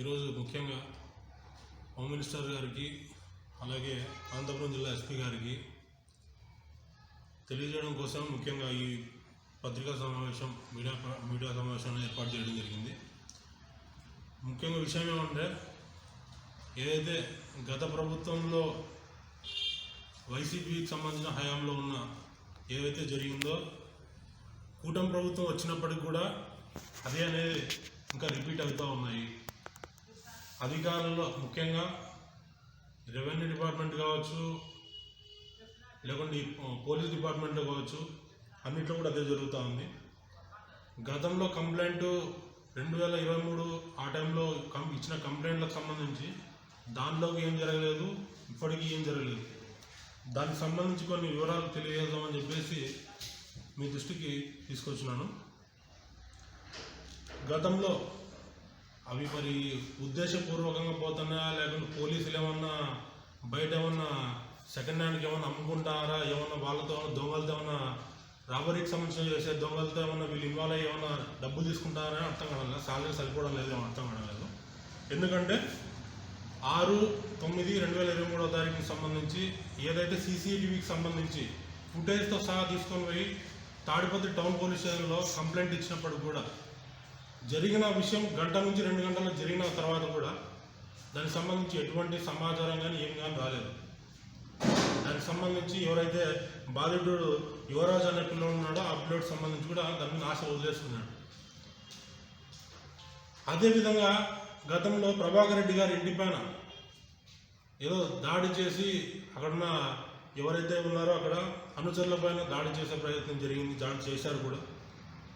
ఈరోజు ముఖ్యంగా home minister గారికి అలాగే అనంతపురం జిల్లా ఎస్పీ గారికి తెలియజేయడం కోసం ముఖ్యంగా ఈ పత్రికా సమావేశం మీడియా మీడియా సమావేశాన్ని ఏర్పాటు చేయడం జరిగింది. ముఖ్యంగా విషయం ఏమంటే ఏదైతే గత ప్రభుత్వంలో వైసీపీకి సంబంధించిన హయాంలో ఉన్న ఏదైతే జరిగిందో కూటమి ప్రభుత్వం వచ్చినప్పటికి కూడా అదే అనేది ఇంకా రిపీట్ అవుతూ ఉన్నాయి. అధికారంలో ముఖ్యంగా రెవెన్యూ డిపార్ట్మెంట్ కావచ్చు లేకుంటే పోలీస్ డిపార్ట్మెంట్లో కావచ్చు అన్నిట్లో కూడా అదే జరుగుతూ ఉంది. గతంలో కంప్లైంట్ రెండు వేల ఇరవై మూడు ఆ టైంలో కం ఇచ్చిన కంప్లైంట్లకు సంబంధించి దానిలోకి ఏం జరగలేదు ఇప్పటికీ ఏం జరగలేదు. దానికి సంబంధించి కొన్ని వివరాలు తెలియజేద్దామని చెప్పేసి మీ దృష్టికి తీసుకొచ్చినాను గతంలో అవి మరి ఉద్దేశపూర్వకంగా పోతున్నాయా లేకుంటే పోలీసులు ఏమన్నా బయట ఏమన్నా సెకండ్ హ్యాండ్కి ఏమన్నా అమ్ముకుంటారా? ఏమన్నా వాళ్ళతో దొంగలతో ఏమన్నా రాబరీకి సంబంధించిన చేసే దొంగలతో ఏమన్నా వీళ్ళు ఇన్వాల్వ్ అయ్యి ఏమన్నా డబ్బులు తీసుకుంటారా అర్థం కావడం సాలరీ సరిపోవడం లేదు ఏమో అర్థం కావడం లేదు. ఎందుకంటే ఆరు తొమ్మిది రెండు వేల ఇరవై మూడో తారీఖుకి సంబంధించి ఏదైతే సీసీటీవీకి సంబంధించి ఫుటేజ్తో సహా తీసుకొని పోయి తాడిపత్రి టౌన్ పోలీస్ స్టేషన్లో కంప్లైంట్ ఇచ్చినప్పుడు కూడా జరిగిన విషయం గంట నుంచి రెండు గంటలు జరిగిన తర్వాత కూడా దానికి సంబంధించి ఎటువంటి సమాచారం కానీ ఏం కానీ రాలేదు. దానికి సంబంధించి ఎవరైతే బాధితుడు యువరాజ్ అనే పిల్లలు ఉన్నాడో ఆ పిల్లడికి సంబంధించి కూడా దాని మీద ఆశ వదిలేస్తున్నాడు అదేవిధంగా గతంలో ప్రభాకర్ రెడ్డి గారి ఇంటి పైన ఏదో దాడి చేసి అక్కడున్న ఎవరైతే ఉన్నారో అక్కడ అనుచరుల పైన దాడి చేసే ప్రయత్నం జరిగింది దాడి చేశారు కూడా.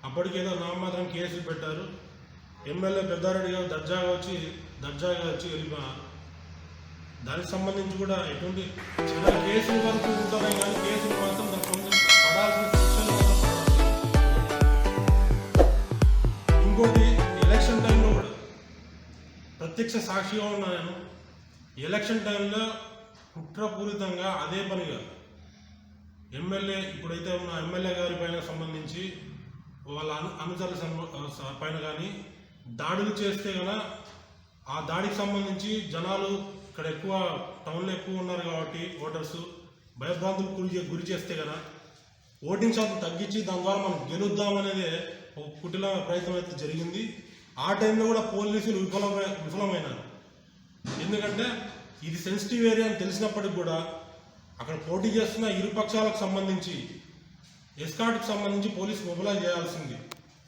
అప్పటికి ఏదో నామాత్రం కేసులు పెట్టారు. ఎమ్మెల్యే పెద్దారెడ్డి గారు దర్జాగా వచ్చి దర్జాగా వచ్చి వెళ్ళిపోయారు దానికి సంబంధించి కూడా ఎటువంటి చిన్న కేసులు వరకు ఉంటున్నాయి కానీ కేసులు మాత్రం దానికి సంబంధించి పడాల్సిన శిక్షలు ఇంకోటి ఎలక్షన్ టైంలో కూడా ప్రత్యక్ష సాక్షిగా ఉన్నా నేను. ఎలక్షన్ టైంలో కుట్రపూరితంగా అదే పనిగా ఎమ్మెల్యే ఇప్పుడైతే ఉన్న ఎమ్మెల్యే గారి పైన సంబంధించి వాళ్ళ అను అనుచరుల పైన కానీ దాడులు చేస్తే గన ఆ దాడికి సంబంధించి జనాలు ఇక్కడ ఎక్కువ టౌన్లో ఎక్కువ ఉన్నారు కాబట్టి ఓటర్స్ భయభ్రాంతులు గురి గురి చేస్తే కదా ఓటింగ్ శాతం తగ్గించి దాని ద్వారా మనం గెలుద్దామనేదే ఒక కుటిల ప్రయత్నం అయితే జరిగింది. ఆ టైంలో కూడా పోలీసులు విఫలమై విఫలమైనారు. ఎందుకంటే ఇది సెన్సిటివ్ ఏరియా అని తెలిసినప్పటికి కూడా అక్కడ పోటీ చేస్తున్న ఇరు పక్షాలకు సంబంధించి ఎస్కాట్కి సంబంధించి పోలీస్ మొబిలైజ్ చేయాల్సింది.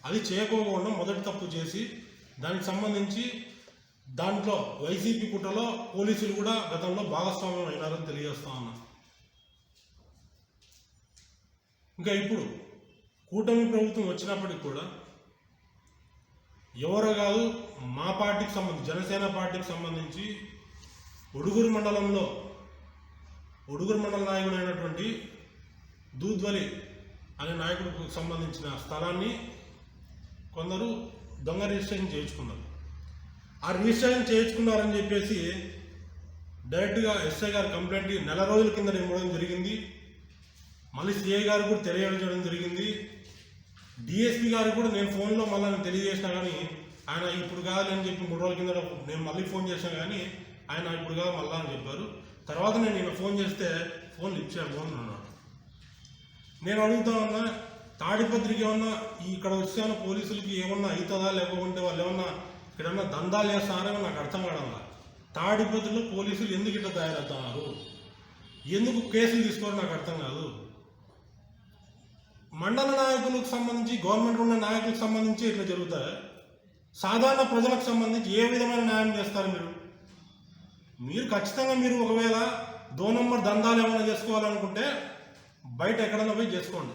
అది చేయకోకుండా మొదటి తప్పు చేసి దానికి సంబంధించి దాంట్లో వైసీపీ కుట్రలో పోలీసులు కూడా గతంలో భాగస్వామ్యం అయినారని తెలియజేస్తా ఉన్నా. ఇంకా ఇప్పుడు కూటమి ప్రభుత్వం వచ్చినప్పటికి కూడా ఎవరో కాదు మా పార్టీకి సంబంధించి జనసేన పార్టీకి సంబంధించి ఉడుగురు మండలంలో ఉడుగురు మండల నాయకుడు అయినటువంటి దూద్వలి అనే నాయకుడికి సంబంధించిన స్థలాన్ని కొందరు దొంగ రిజిస్ట్రేషన్ చేయించుకున్నారు. ఆ రిజిస్ట్రేషన్ చేయించుకున్నారని చెప్పేసి డైరెక్ట్గా ఎస్ఐ గారు కంప్లైంట్ నెల రోజుల కింద ఇవ్వడం జరిగింది. మళ్ళీ సిఐ గారు కూడా తెలియజేయడం జరిగింది. డిఎస్పీ గారు కూడా నేను ఫోన్లో మళ్ళీ నేను తెలియజేసినా కానీ ఆయన ఇప్పుడు కాదు అని చెప్పి మూడు రోజుల కింద నేను మళ్ళీ ఫోన్ చేసినా కానీ ఆయన ఇప్పుడు కాదు మళ్ళా అని చెప్పారు. తర్వాత నేను నిన్న ఫోన్ చేస్తే ఫోన్ లిఫ్ట్ ఫోన్ నేను అడుగుతా ఉన్నా తాడిపత్రికి ఏమన్నా ఇక్కడ వచ్చాను పోలీసులకి ఏమన్నా అవుతుందా లేకుంటే వాళ్ళు ఏమన్నా ఇక్కడ ఏమన్నా దందాలు చేస్తారని నాకు అర్థం కావడంలా తాడిపత్రిలో పోలీసులు ఎందుకు ఇట్లా తయారవుతున్నారు? ఎందుకు కేసులు తీసుకోరు నాకు అర్థం కాదు. మండల నాయకులకు సంబంధించి గవర్నమెంట్ ఉన్న నాయకులకు సంబంధించి ఇట్లా జరుగుతాయి? సాధారణ ప్రజలకు సంబంధించి ఏ విధమైన న్యాయం చేస్తారు మీరు? మీరు ఖచ్చితంగా మీరు ఒకవేళ దో నంబర్ దందాలు ఏమైనా చేసుకోవాలనుకుంటే బయట ఎక్కడైనా పోయి చేసుకోండి.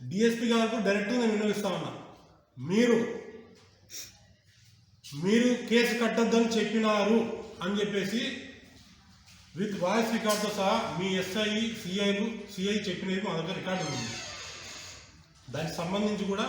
డిఎస్పీ గారు డైరెక్ట్గా నేను వినిపిస్తా ఉన్నా. మీరు మీరు కేసు కట్టొద్దని చెప్పినారు అని చెప్పేసి విత్ వాయిస్ రికార్డ్తో సహా మీ ఎస్ఐ సిఐలు సిఐ చెప్పినది మా దగ్గర రికార్డు ఉంది దానికి సంబంధించి కూడా